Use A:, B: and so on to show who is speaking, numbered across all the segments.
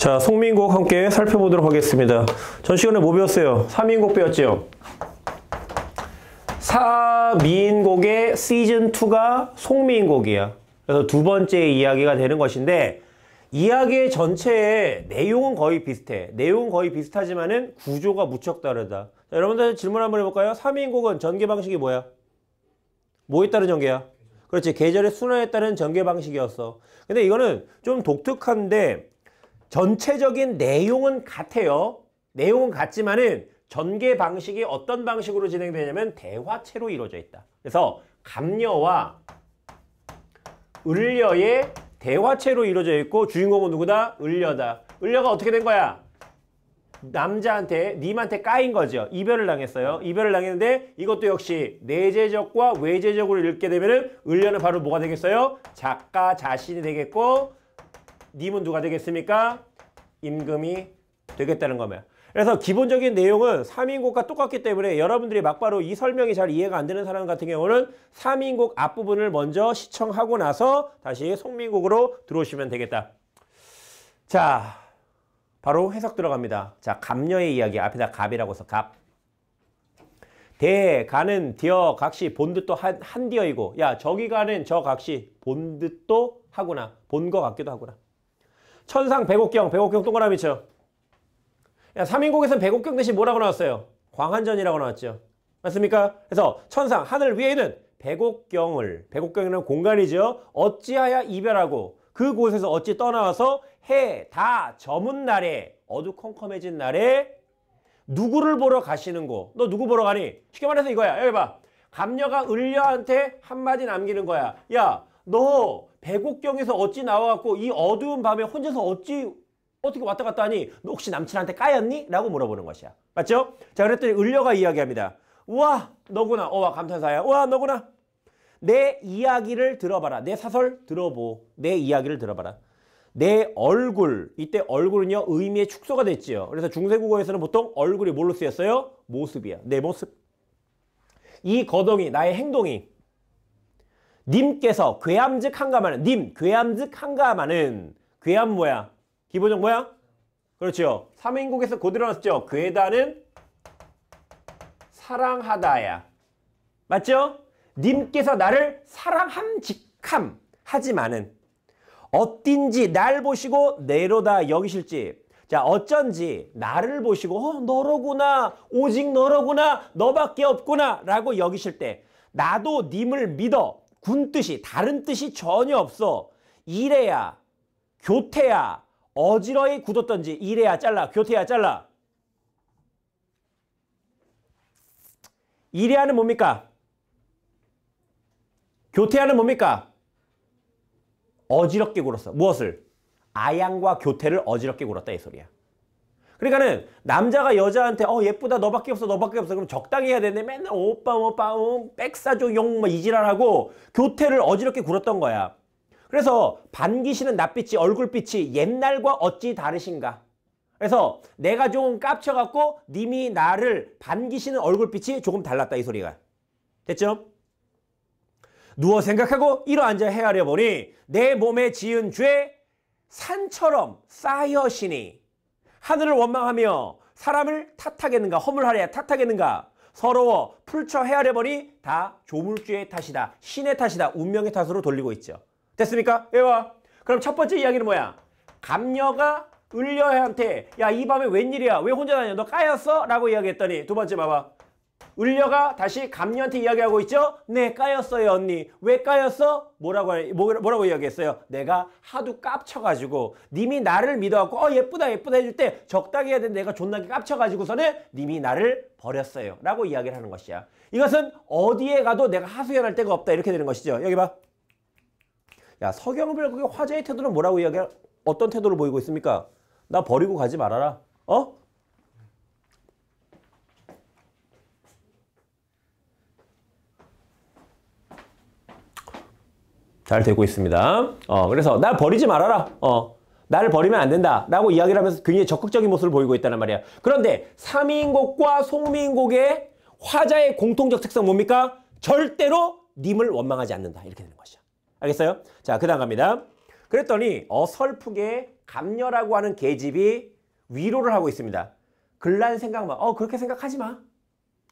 A: 자, 송민곡 함께 살펴보도록 하겠습니다. 전 시간에 뭐 배웠어요? 사민곡 배웠죠? 사민곡의 시즌2가 송민곡이야. 그래서 두 번째 이야기가 되는 것인데 이야기의 전체의 내용은 거의 비슷해. 내용은 거의 비슷하지만은 구조가 무척 다르다. 자, 여러분들 질문 한번 해볼까요? 사민곡은 전개 방식이 뭐야? 뭐에 따른 전개야? 그렇지. 계절의 순환에 따른 전개 방식이었어. 근데 이거는 좀 독특한데 전체적인 내용은 같아요. 내용은 같지만은 전개 방식이 어떤 방식으로 진행되냐면 대화체로 이루어져 있다. 그래서 감녀와 을려의 대화체로 이루어져 있고 주인공은 누구다? 을려다. 을려가 어떻게 된 거야? 남자한테 님한테 까인 거죠. 이별을 당했어요. 이별을 당했는데 이것도 역시 내재적과 외재적으로 읽게 되면은 을려는 바로 뭐가 되겠어요? 작가 자신이 되겠고 님은 누가 되겠습니까? 임금이 되겠다는 겁니다. 그래서 기본적인 내용은 3인곡과 똑같기 때문에 여러분들이 막바로 이 설명이 잘 이해가 안 되는 사람 같은 경우는 3인곡 앞부분을 먼저 시청하고 나서 다시 송민곡으로 들어오시면 되겠다. 자, 바로 해석 들어갑니다. 자, 갑녀의 이야기 앞에다 갑이라고 해서 갑. 대, 가는, 디어, 각시, 본듯도 한, 한 디어이고 야 저기 가는 저 각시 본듯도 하구나. 본 거 같기도 하구나. 천상 백옥경, 백옥경 동그라미 쳐. 야, 3인곡에서는 백옥경 대신 뭐라고 나왔어요? 광한전이라고 나왔죠. 맞습니까? 그래서 천상, 하늘 위에 있는 백옥경을, 백옥경이라는 공간이죠. 어찌하여 이별하고 그곳에서 어찌 떠나와서 해, 다 저문 날에 어두컴컴해진 날에 누구를 보러 가시는고? 너 누구 보러 가니? 쉽게 말해서 이거야. 여기 봐. 감녀가 을려한테 한마디 남기는 거야. 야, 너 백옥경에서 어찌 나와갖고 이 어두운 밤에 혼자서 어찌 어떻게 왔다 갔다 하니? 너 혹시 남친한테 까였니? 라고 물어보는 것이야. 맞죠? 자, 그랬더니 을려가 이야기합니다. 우와, 너구나. 어와, 감탄사야. 우와, 너구나. 내 이야기를 들어봐라. 내 사설 들어보. 내 이야기를 들어봐라. 내 얼굴. 이때 얼굴은요, 의미의 축소가 됐지요. 그래서 중세국어에서는 보통 얼굴이 뭘로 쓰였어요? 모습이야. 내 모습. 이 거동이, 나의 행동이 님께서 괴함즉 한가마는 님 괴함즉 한가마는 괴함 뭐야? 기본적 뭐야? 그렇죠. 삼인국에서 고대로 나왔죠. 괴다는 사랑하다야. 맞죠? 님께서 나를 사랑함직함 하지만은 어딘지 날 보시고 내로다 여기실지 자 어쩐지 나를 보시고 어, 너로구나 오직 너로구나 너밖에 없구나 라고 여기실 때 나도 님을 믿어 군 뜻이 다른 뜻이 전혀 없어 이래야 교태야 어지러이 굳었던지 이래야 잘라 교태야 잘라 이래야는 뭡니까? 교태야는 뭡니까? 어지럽게 굴었어. 무엇을? 아양과 교태를 어지럽게 굴었다 이 소리야. 그러니까는 남자가 여자한테 어 예쁘다 너밖에 없어 너밖에 없어 그럼 적당히 해야 되는데 맨날 오빠 오빠 음, 백사조 용뭐 이지랄하고 교태를 어지럽게 굴었던 거야. 그래서 반기시는 낯빛이 얼굴빛이 옛날과 어찌 다르신가? 그래서 내가 좀 깝쳐갖고 님이 나를 반기시는 얼굴빛이 조금 달랐다 이 소리가. 됐죠? 누워 생각하고 일어앉아 헤아려 보니 내 몸에 지은 죄 산처럼 쌓여시니 하늘을 원망하며 사람을 탓하겠는가 허물하려 탓하겠는가. 서러워 풀쳐 헤아려 보니 다 조물주의 탓이다 신의 탓이다 운명의 탓으로 돌리고 있죠. 됐습니까? 외워. 그럼 첫 번째 이야기는 뭐야? 감녀가 을려한테 야 이 밤에 웬일이야? 왜 혼자 다녀? 너 까였어? 라고 이야기했더니 두 번째 봐봐 을려가 다시 감녀한테 이야기하고 있죠? 네 까였어요 언니 왜 까였어? 뭐라고 뭐, 뭐라고 이야기했어요? 내가 하도 깝쳐가지고 님이 나를 믿어갖고 어 예쁘다 예쁘다 해줄 때 적당히 해야 되는데 내가 존나게 깝쳐가지고서는 님이 나를 버렸어요 라고 이야기를 하는 것이야 이것은 어디에 가도 내가 하소연할 데가 없다 이렇게 되는 것이죠 여기 봐 야 서경필 화제의 태도는 뭐라고 이야기 어떤 태도를 보이고 있습니까? 나 버리고 가지 말아라 어? 잘 되고 있습니다. 어, 그래서 날 버리지 말아라. 어, 나를 버리면 안 된다. 라고 이야기를 하면서 굉장히 적극적인 모습을 보이고 있다는 말이야. 그런데 삼인곡과 송민곡의 화자의 공통적 특성 뭡니까? 절대로 님을 원망하지 않는다. 이렇게 되는 것이죠. 알겠어요? 자, 그 다음 갑니다. 그랬더니 어설프게 감녀라고 하는 계집이 위로를 하고 있습니다. 글란 생각만. 어 그렇게 생각하지 마.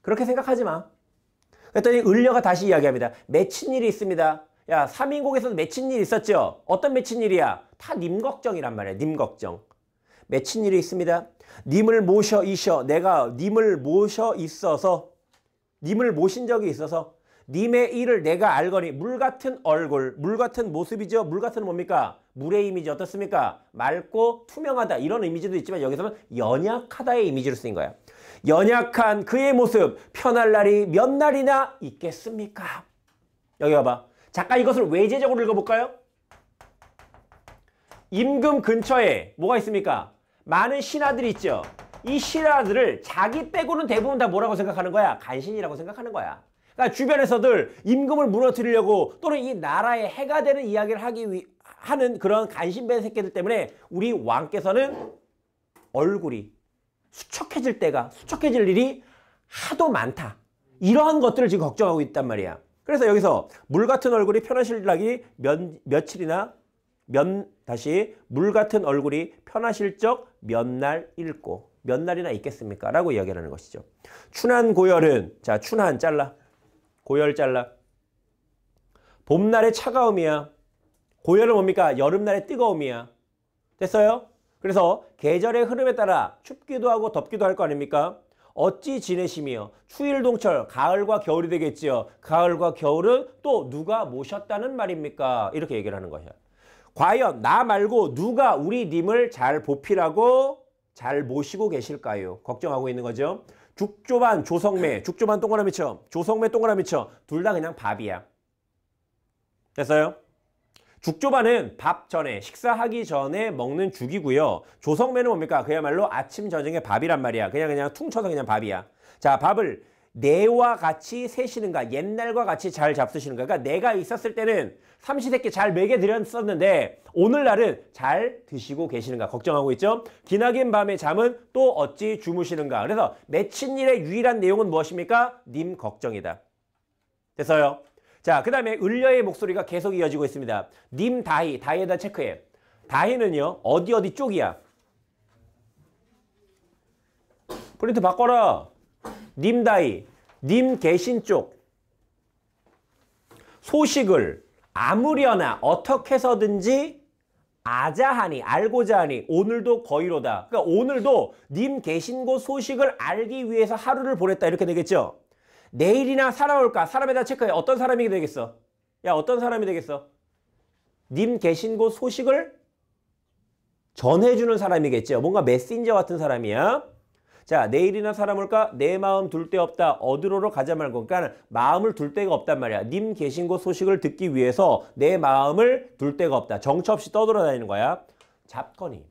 A: 그렇게 생각하지 마. 그랬더니 을려가 다시 이야기합니다. 맺힌 일이 있습니다. 야 3인국에서도 맺힌 일 있었죠. 어떤 맺힌 일이야? 다 님 걱정이란 말이야. 님 걱정. 맺힌 일이 있습니다. 님을 모셔 이셔. 내가 님을 모셔 있어서 님을 모신 적이 있어서 님의 일을 내가 알거니 물 같은 얼굴, 물 같은 모습이죠. 물 같은 뭡니까? 물의 이미지 어떻습니까? 맑고 투명하다 이런 이미지도 있지만 여기서는 연약하다의 이미지로 쓰인 거야. 연약한 그의 모습 편할 날이 몇 날이나 있겠습니까? 여기 봐봐. 잠깐 이것을 외제적으로 읽어볼까요? 임금 근처에 뭐가 있습니까? 많은 신하들이 있죠. 이 신하들을 자기 빼고는 대부분 다 뭐라고 생각하는 거야? 간신이라고 생각하는 거야. 그러니까 주변에서들 임금을 무너뜨리려고 또는 이 나라에 해가 되는 이야기를 하기 위 하는 그런 간신배 새끼들 때문에 우리 왕께서는 얼굴이 수척해질 때가 수척해질 일이 하도 많다. 이러한 것들을 지금 걱정하고 있단 말이야. 그래서 여기서 물 같은 얼굴이 편하실 날이 몇, 며칠이나 몇 다시 물 같은 얼굴이 편하실 적 몇 날 읽고 몇 날이나 있겠습니까? 라고 이야기하는 것이죠. 춘한 고열은 자 춘한 잘라 고열 잘라 봄날의 차가움이야. 고열은 뭡니까? 여름날의 뜨거움이야. 됐어요? 그래서 계절의 흐름에 따라 춥기도 하고 덥기도 할 거 아닙니까? 어찌 지내시며 추일 동철 가을과 겨울이 되겠지요. 가을과 겨울은 또 누가 모셨다는 말입니까? 이렇게 얘기를 하는 것이야. 과연 나 말고 누가 우리 님을 잘 보필하고 잘 모시고 계실까요? 걱정하고 있는 거죠. 죽조반 조성매, 죽조반 동그라미 쳐, 조성매 동그라미 쳐. 둘다 그냥 밥이야. 됐어요? 죽조반은 밥 전에 식사하기 전에 먹는 죽이고요. 조성매는 뭡니까? 그야말로 아침 저녁에 밥이란 말이야. 그냥 그냥 퉁쳐서 그냥 밥이야. 자, 밥을 내와 같이 세시는가 옛날과 같이 잘 잡수시는가 그러니까 내가 있었을 때는 삼시세끼 잘 먹여드렸었는데 오늘날은 잘 드시고 계시는가 걱정하고 있죠 기나긴 밤의 잠은 또 어찌 주무시는가 그래서 맺힌 일의 유일한 내용은 무엇입니까 님 걱정이다 됐어요 자, 그 다음에 을려의 목소리가 계속 이어지고 있습니다. 님 다희, 다희에다 체크해. 다희는요, 어디 어디 쪽이야? 프린트 바꿔라. 님 다희, 님 계신 쪽. 소식을 아무려나 어떻게 해서든지 아자하니 알고자 하니 오늘도 거의로다. 그러니까 오늘도 님 계신 곳 소식을 알기 위해서 하루를 보냈다 이렇게 되겠죠. 내일이나 살아올까? 사람에다 체크해. 어떤 사람이 되겠어? 야 어떤 사람이 되겠어? 님 계신 곳 소식을 전해주는 사람이겠죠. 뭔가 메신저 같은 사람이야. 자 내일이나 사람 올까? 내 마음 둘 데 없다. 어디로로 가자 말고. 그러니까 마음을 둘 데가 없단 말이야. 님 계신 곳 소식을 듣기 위해서 내 마음을 둘 데가 없다. 정처 없이 떠돌아다니는 거야. 잡거니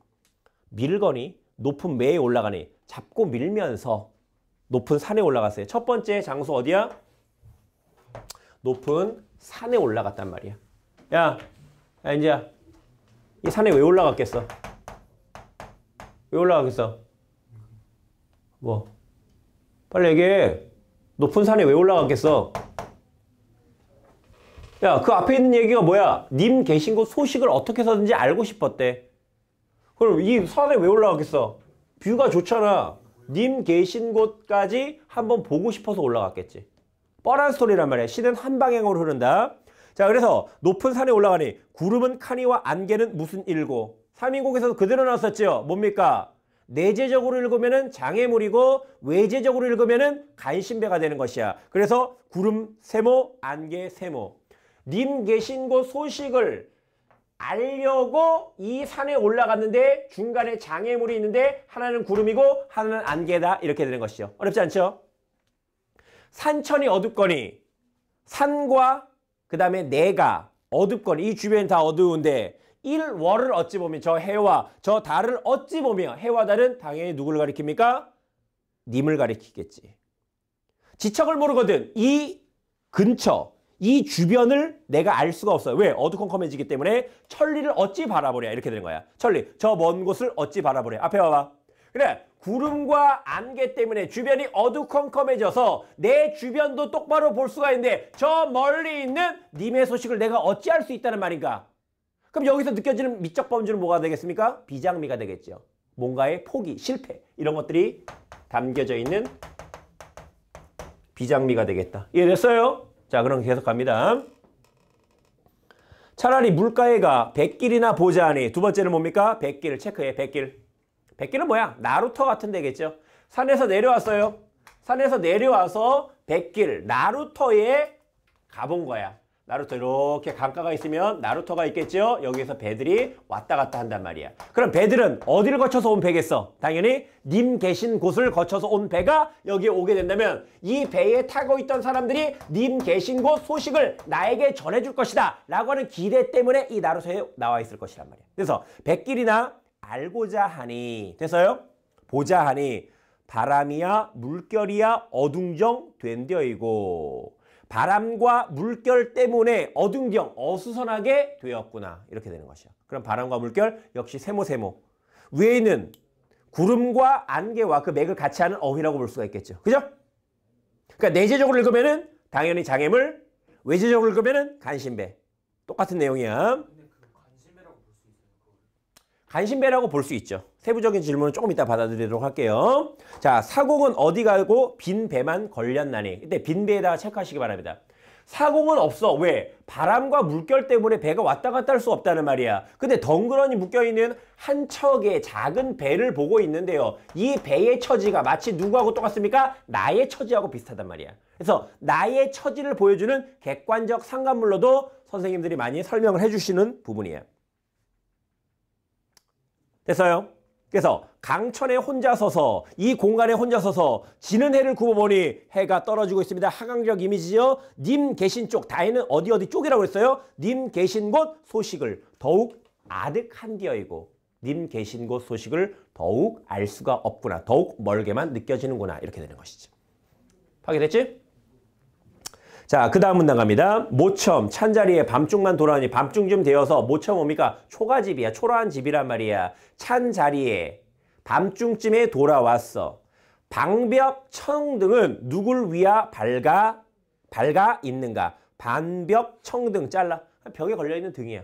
A: 밀거니 높은 매에 올라가니 잡고 밀면서 높은 산에 올라갔어요. 첫 번째 장소 어디야? 높은 산에 올라갔단 말이야. 야, 야 이제 이 산에 왜 올라갔겠어? 왜 올라가겠어? 뭐? 빨리 얘기해. 높은 산에 왜 올라갔겠어? 야, 그 앞에 있는 얘기가 뭐야? 님 계신 곳 소식을 어떻게 해서든지 알고 싶었대. 그럼 이 산에 왜 올라갔겠어? 뷰가 좋잖아. 님 계신 곳까지 한번 보고 싶어서 올라갔겠지. 뻔한 스토리란 말이야. 시는 한 방향으로 흐른다. 자, 그래서 높은 산에 올라가니 구름은 카니와 안개는 무슨 일고 3인곡에서도 그대로 나왔었죠. 뭡니까? 내재적으로 읽으면은 장애물이고 외재적으로 읽으면은 간신배가 되는 것이야. 그래서 구름 세모, 안개 세모. 님 계신 곳 소식을 알려고 이 산에 올라갔는데 중간에 장애물이 있는데 하나는 구름이고 하나는 안개다 이렇게 되는 것이죠. 어렵지 않죠? 산천이 어둡거니 산과 그 다음에 내가 어둡거니 이 주변이 다 어두운데 일월을 어찌 보면 저 해와 저 달을 어찌 보면 해와 달은 당연히 누구를 가리킵니까? 님을 가리키겠지. 지척을 모르거든. 이 근처 이 주변을 내가 알 수가 없어요. 왜? 어두컴컴해지기 때문에 천리를 어찌 바라보랴 이렇게 되는 거야. 천리, 저 먼 곳을 어찌 바라보랴. 앞에 봐봐. 그래, 구름과 안개 때문에 주변이 어두컴컴해져서 내 주변도 똑바로 볼 수가 있는데 저 멀리 있는 님의 소식을 내가 어찌 할 수 있다는 말인가? 그럼 여기서 느껴지는 미적 범주는 뭐가 되겠습니까? 비장미가 되겠죠. 뭔가의 포기, 실패 이런 것들이 담겨져 있는 비장미가 되겠다. 이해됐어요? 자 그럼 계속 갑니다. 차라리 물가에가 백길이나 보자하니 두 번째는 뭡니까? 백길 체크해 백길. 백길은 뭐야? 나루터 같은 데겠죠. 산에서 내려왔어요. 산에서 내려와서 백길 나루터에 가본 거야. 나루터 이렇게 강가가 있으면 나루터가 있겠죠. 여기에서 배들이 왔다 갔다 한단 말이야. 그럼 배들은 어디를 거쳐서 온 배겠어? 당연히 님 계신 곳을 거쳐서 온 배가 여기에 오게 된다면 이 배에 타고 있던 사람들이 님 계신 곳 소식을 나에게 전해줄 것이다 라고 하는 기대 때문에 이 나루터에 나와 있을 것이란 말이야. 그래서 백길이나 알고자 하니 됐어요? 보자 하니 바람이야 물결이야 어둥정 된되이고 바람과 물결 때문에 어둥경, 어수선하게 되었구나. 이렇게 되는 것이야. 그럼 바람과 물결 역시 세모세모. 위에 있는 구름과 안개와 그 맥을 같이 하는 어휘라고 볼 수가 있겠죠. 그죠? 그러니까 내재적으로 읽으면은 당연히 장애물, 외재적으로 읽으면은 간신배. 똑같은 내용이야. 간신배라고 볼 수 있죠. 세부적인 질문은 조금 이따 받아들이도록 할게요. 자, 사공은 어디 가고 빈 배만 걸렸나니. 이때 빈 배에다가 체크하시기 바랍니다. 사공은 없어. 왜? 바람과 물결 때문에 배가 왔다 갔다 할 수 없다는 말이야. 근데 덩그러니 묶여있는 한 척의 작은 배를 보고 있는데요. 이 배의 처지가 마치 누구하고 똑같습니까? 나의 처지하고 비슷하단 말이야. 그래서 나의 처지를 보여주는 객관적 상관물로도 선생님들이 많이 설명을 해주시는 부분이에요. 됐어요? 그래서 강천에 혼자 서서 이 공간에 혼자 서서 지는 해를 굽어보니 해가 떨어지고 있습니다. 하강적 이미지요. 님 계신 쪽, 다해는 어디 어디 쪽이라고 했어요? 님 계신 곳 소식을 더욱 아득한디어이고 님 계신 곳 소식을 더욱 알 수가 없구나. 더욱 멀게만 느껴지는구나. 이렇게 되는 것이죠. 확인됐지? 자, 그 다음 문단 갑니다. 모첨, 찬자리에 밤중만 돌아오니 밤중쯤 되어서 모첨 뭡니까? 초가집이야. 초라한 집이란 말이야. 찬자리에 밤중쯤에 돌아왔어. 방벽, 청등은 누굴 위하 밝아, 밝아 있는가? 반벽, 청등 잘라. 벽에 걸려있는 등이야.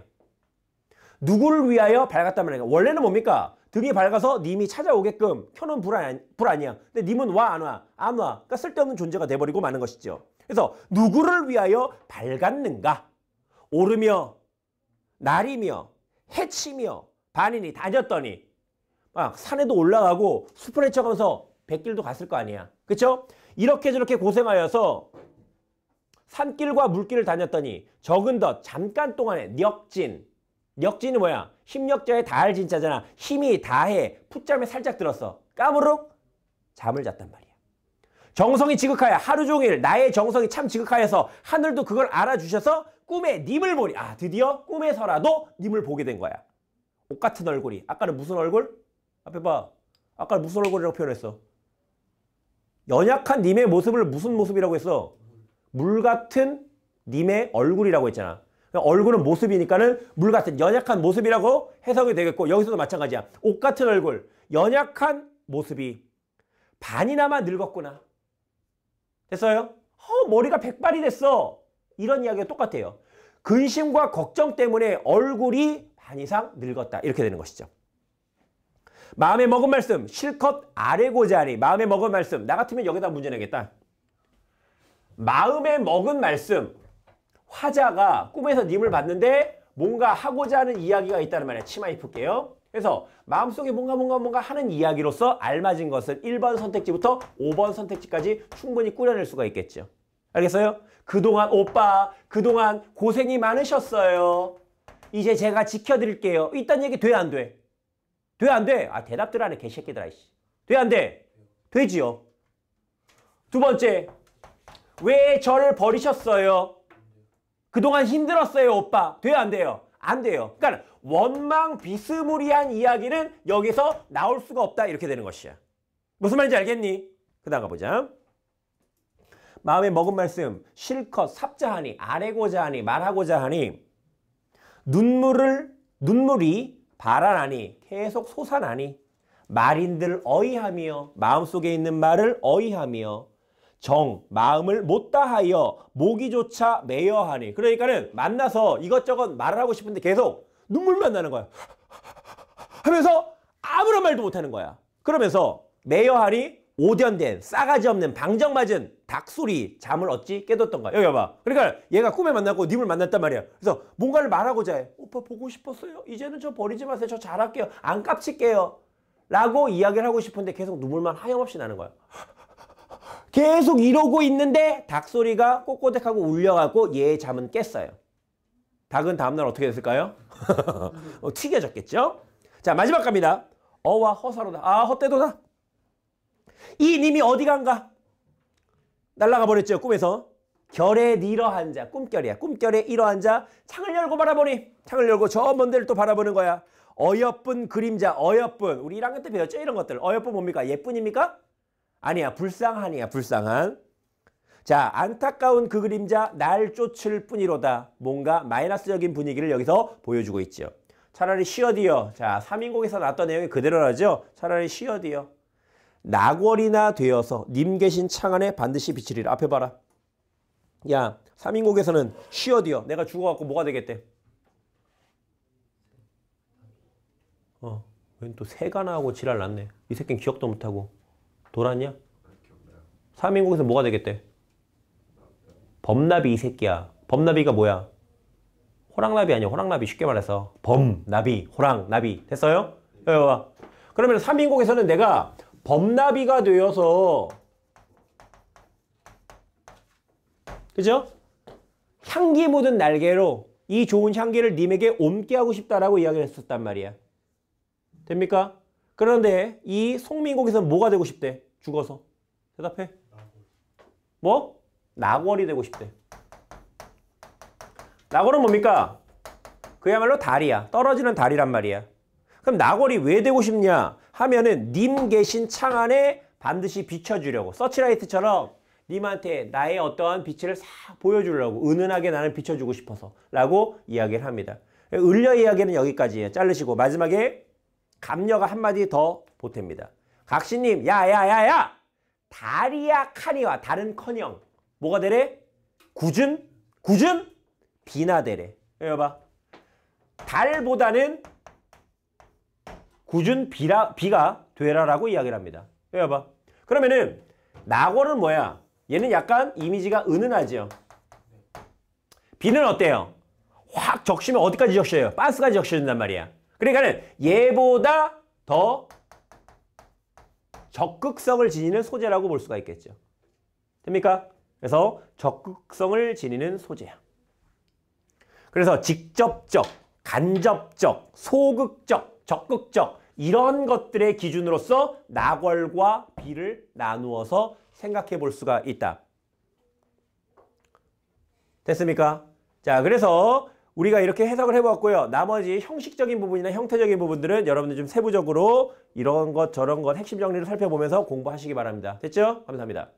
A: 누구를 위하여 밝았단 말이야. 원래는 뭡니까? 등이 밝아서 님이 찾아오게끔 켜놓은 불, 아니, 불 아니야. 근데 님은 와, 안 와? 안 와. 그러니까 쓸데없는 존재가 돼버리고 마는 것이죠. 그래서 누구를 위하여 밝았는가? 오르며 날이며 해치며 반인이 다녔더니 막 산에도 올라가고 숲을 헤쳐가면서 백길도 갔을 거 아니야. 그렇죠? 이렇게 저렇게 고생하여서 산길과 물길을 다녔더니 적은 덧 잠깐 동안에 력진 력진이 뭐야? 힘력자에 다할 진짜잖아. 힘이 다해. 풋잠에 살짝 들었어. 까무룩 잠을 잤단 말이야. 정성이 지극하여 하루 종일 나의 정성이 참 지극하여서 하늘도 그걸 알아주셔서 꿈에 님을 보니 아 드디어 꿈에서라도 님을 보게 된 거야. 옷 같은 얼굴이. 아까는 무슨 얼굴? 앞에 봐. 아까 무슨 얼굴이라고 표현했어? 연약한 님의 모습을 무슨 모습이라고 했어? 물 같은 님의 얼굴이라고 했잖아. 얼굴은 모습이니까는 물 같은 연약한 모습이라고 해석이 되겠고 여기서도 마찬가지야. 옷 같은 얼굴, 연약한 모습이 반이나마 늙었구나. 됐어요? 어, 머리가 백발이 됐어. 이런 이야기가 똑같아요. 근심과 걱정 때문에 얼굴이 반 이상 늙었다. 이렇게 되는 것이죠. 마음에 먹은 말씀 실컷 아래고자 하니 마음에 먹은 말씀 나 같으면 여기다 문제 내겠다. 마음에 먹은 말씀 화자가 꿈에서 님을 봤는데 뭔가 하고자 하는 이야기가 있다는 말이야. 치마 입을게요. 그래서 마음속에 뭔가 뭔가 뭔가 하는 이야기로서 알맞은 것은 1번 선택지부터 5번 선택지까지 충분히 꾸려낼 수가 있겠죠. 알겠어요? 그동안 오빠 그동안 고생이 많으셨어요. 이제 제가 지켜드릴게요. 이딴 얘기 돼 안 돼? 돼 안 돼? 아 대답들 안해 개새끼들아 이씨. 돼 안 돼? 되지요. 두 번째 왜 저를 버리셨어요? 그동안 힘들었어요 오빠. 돼안 돼요? 안 돼요. 그러니까 원망 비스무리한 이야기는 여기서 나올 수가 없다 이렇게 되는 것이야. 무슨 말인지 알겠니? 그 다음 가보자. 마음에 먹은 말씀 실컷 삽자하니 아래고자 하니 말하고자 하니 눈물을 눈물이 발안하니 계속 솟아나니 말인들 어이하며 마음속에 있는 말을 어이하며 정 마음을 못다하여 모기조차 매여하니 그러니까는 만나서 이것저것 말을 하고 싶은데 계속 눈물만 나는 거야. 하면서 아무런 말도 못하는 거야. 그러면서 매여하니 오련된 싸가지 없는 방정 맞은 닭소리 잠을 어찌 깨뒀던 거야. 여기 봐봐. 그러니까 얘가 꿈에 만났고 님을 만났단 말이야. 그래서 뭔가를 말하고자 해. 오빠 보고 싶었어요. 이제는 저 버리지 마세요. 저 잘할게요. 안 깝칠게요. 라고 이야기를 하고 싶은데 계속 눈물만 하염없이 나는 거야. 계속 이러고 있는데 닭소리가 꼬꼬댁하고 울려갖고 얘의 잠은 깼어요. 닭은 다음날 어떻게 됐을까요? 어, 튀겨졌겠죠? 자 마지막 갑니다. 어와 허사로다. 아 헛되도다. 이 님이 어디 간가? 날라가 버렸죠 꿈에서. 결에 니러한 자 꿈결이야. 꿈결에 이러한 자 창을 열고 바라보니 창을 열고 저 먼 데를 또 바라보는 거야. 어여쁜 그림자 어여쁜 우리 1학년 때 배웠죠 이런 것들. 어여쁜 뭡니까? 예쁜입니까? 아니야 불쌍한이야 불쌍한. 자 안타까운 그 그림자 날 쫓을 뿐이로다. 뭔가 마이너스적인 분위기를 여기서 보여주고 있죠. 차라리 쉬어디어. 자 3인곡에서 나왔던 내용이 그대로라죠. 차라리 쉬어디어. 낙월이나 되어서 님 계신 창 안에 반드시 비치리라. 앞에 봐라. 야 3인곡에서는 쉬어디어. 내가 죽어갖고 뭐가 되겠대? 어, 웬또 새가 나고 지랄 났네. 이 새끼는 기억도 못하고. 돌았냐? 3인국에서 뭐가 되겠대? 범나비 이 새끼야. 범나비가 뭐야? 호랑나비 아니야. 호랑나비 쉽게 말해서. 범나비, 호랑나비. 됐어요? 여기 봐. 그러면 3인국에서는 내가 범나비가 되어서 그죠? 향기 묻은 날개로 이 좋은 향기를 님에게 옮게 하고 싶다라고 이야기를 했었단 말이야. 됩니까? 그런데 이 송민국에서는 뭐가 되고 싶대? 죽어서. 대답해. 뭐? 낙월이 되고 싶대. 낙월은 뭡니까? 그야말로 달이야. 떨어지는 달이란 말이야. 그럼 낙월이 왜 되고 싶냐? 하면은 님 계신 창 안에 반드시 비춰주려고. 서치라이트처럼 님한테 나의 어떠한 빛을 싹 보여주려고 은은하게 나는 비춰주고 싶어서 라고 이야기를 합니다. 을려 이야기는 여기까지예요. 자르시고 마지막에 감녀가 한마디 더 보탭니다. 각시님 야야야야 달이야 카니와 달은 커녕 뭐가 되래? 굳은 굳은 비나 되래. 여기 봐. 달보다는 굳은 비라, 비가 되라라고 이야기를 합니다. 여기 봐. 그러면은 낙원은 뭐야? 얘는 약간 이미지가 은은하죠. 비는 어때요? 확 적시면 어디까지 적셔요? 빤스까지 적셔진단 말이야. 그러니까는 얘보다 더 적극성을 지니는 소재라고 볼 수가 있겠죠. 됩니까? 그래서 적극성을 지니는 소재야. 그래서 직접적, 간접적, 소극적, 적극적 이런 것들의 기준으로서 낙월과 비를 나누어서 생각해 볼 수가 있다. 됐습니까? 자, 그래서 우리가 이렇게 해석을 해보았고요. 나머지 형식적인 부분이나 형태적인 부분들은 여러분들 좀 세부적으로 이런 것 저런 것 핵심 정리를 살펴보면서 공부하시기 바랍니다. 됐죠? 감사합니다.